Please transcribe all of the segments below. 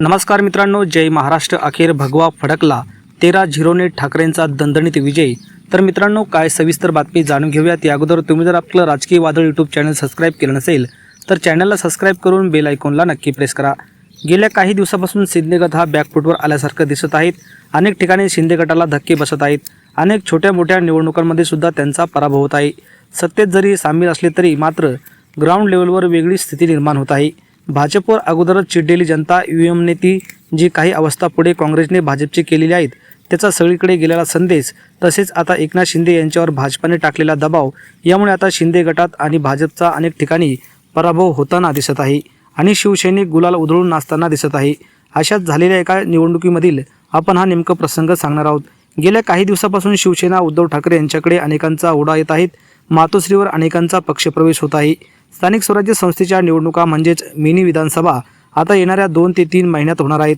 नमस्कार मित्रांनो जय महाराष्ट्र अखेर भगवा फडकला. तेरा झिरोने ठाकरेंचा दणदणीत विजय. तर मित्रांनो काय सविस्तर बातमी जाणून घेऊयात. या अगोदर तुम्ही जर आपलं राजकीय वादळ यूट्यूब चॅनल सबस्क्राईब केलं नसेल तर चॅनलला सबस्क्राईब करून बेल आयकॉनला नक्की प्रेस करा. गेल्या काही दिवसापासून शिंदे गट हा बॅकफुटवर आल्यासारखं दिसत आहेत. अनेक ठिकाणी शिंदे गटाला धक्के बसत आहेत. अनेक छोट्या मोठ्या निवडणुकांमध्ये सुद्धा त्यांचा पराभव होत आहे. सत्तेत जरी सामील असले तरी मात्र ग्राउंड लेवलवर वेगळी स्थिती निर्माण होत आहे. भाजपवर अगोदरच चिडलेली जनता ईव्हीएमने ती जी काही अवस्था पुढे काँग्रेसने भाजपची केलेली आहेत त्याचा सगळीकडे गेलेला संदेश तसेच आता एकनाथ शिंदे यांच्यावर भाजपाने टाकलेला दबाव यामुळे आता शिंदे गटात आणि भाजपचा अनेक ठिकाणी पराभव होताना दिसत आहे आणि शिवसैनिक गुलाल उधळून नाचताना दिसत आहे. अशाच झालेल्या एका निवडणुकीमधील आपण हा नेमकं प्रसंग सांगणार आहोत. गेल्या काही दिवसापासून शिवसेना उद्धव ठाकरे यांच्याकडे अनेकांचा ओढा येत आहेत मातोश्रीवर अनेकांचा पक्षप्रवेश होत आहे. स्थानिक स्वराज्य संस्थेच्या निवडणुका म्हणजेच मिनी विधानसभा आता येणाऱ्या दोन ते तीन महिन्यात होणार आहेत.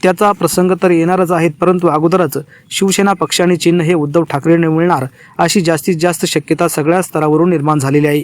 त्याचा प्रसंग तर येणारच आहेत परंतु अगोदरच शिवसेना पक्ष आणि चिन्ह हे उद्धव ठाकरेंना मिळणार अशी जास्तीत जास्त शक्यता सगळ्या स्तरावरून निर्माण झालेली आहे.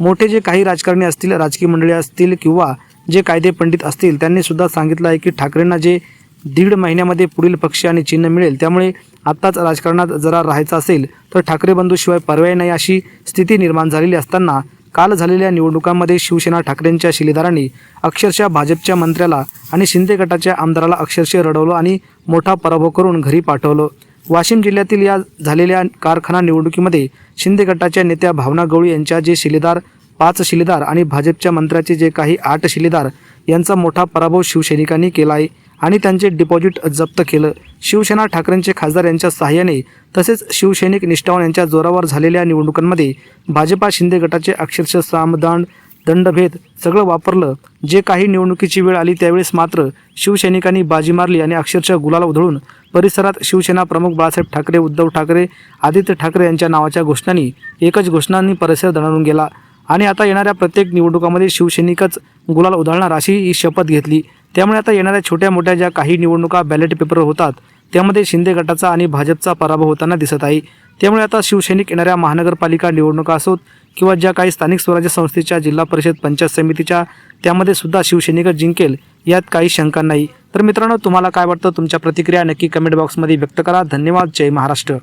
मोठे जे काही राजकारणी असतील राजकीय मंडळी असतील किंवा जे कायदे पंडित असतील त्यांनी सुद्धा सांगितलं आहे की ठाकरेंना जे दीड महिन्यामध्ये पुढील पक्ष आणि चिन्ह मिळेल त्यामुळे आत्ताच राजकारणात जरा राहायचं असेल तर ठाकरे बंधूशिवाय पर्याय नाही अशी स्थिती निर्माण झालेली असताना काल झालेल्या निवडणुकांमध्ये शिवसेना ठाकरेंच्या शिलेदारांनी अक्षरशः भाजपच्या मंत्र्याला आणि शिंदे गटाच्या आमदाराला अक्षरशः रडवलं आणि मोठा पराभव करून घरी पाठवलं. वाशिम जिल्ह्यातील या झालेल्या कारखाना निवडणुकीमध्ये शिंदे गटाच्या नेत्या भावना गवळी यांच्या जे शिलेदार पाच शिलेदार आणि भाजपच्या मंत्र्याचे जे काही आठ शिलेदार यांचा मोठा पराभव शिवसैनिकांनी केला आहे. आणि त्यांचे डिपॉझिट जप्त केलं. शिवसेना ठाकरेंचे खासदार यांच्या सहाय्याने तसेच शिवसैनिक निष्ठावान यांच्या जोरावर झालेल्या निवडणुकांमध्ये भाजपा शिंदे गटाचे अक्षरशः सामदान दंडभेद सगळं वापरलं. जे काही निवडणुकीची वेळ आली त्यावेळेस मात्र शिवसैनिकांनी बाजी मारली आणि अक्षरशः गुलाल उधळून परिसरात शिवसेना प्रमुख बाळासाहेब ठाकरे उद्धव ठाकरे आदित्य ठाकरे यांच्या नावाच्या घोषणांनी एकच घोषणांनी परिसर दणाणून गेला. आणि आता येणाऱ्या प्रत्येक निवडणुकामध्ये शिवसैनिकच गुलाल उधळणार अशी ही शपथ घेतली. त्यामुळे आता येणाऱ्या छोट्या मोठ्या ज्या काही निवडणुका बॅलेट पेपरवर होतात त्यामध्ये शिंदे गटाचा आणि भाजपचा पराभव होताना दिसत आहे. त्यामुळे आता शिवसैनिक येणाऱ्या महानगरपालिका निवडणुका असोत किंवा ज्या काही स्थानिक स्वराज्य संस्थेच्या जिल्हा परिषद पंचायत समितीच्या त्यामध्ये सुद्धा शिवसैनिकच जिंकेल यात काही शंका नाही. तर मित्रांनो तुम्हाला काय वाटतं? तुमच्या प्रतिक्रिया नक्की कमेंट बॉक्समध्ये व्यक्त करा. धन्यवाद. जय महाराष्ट्र.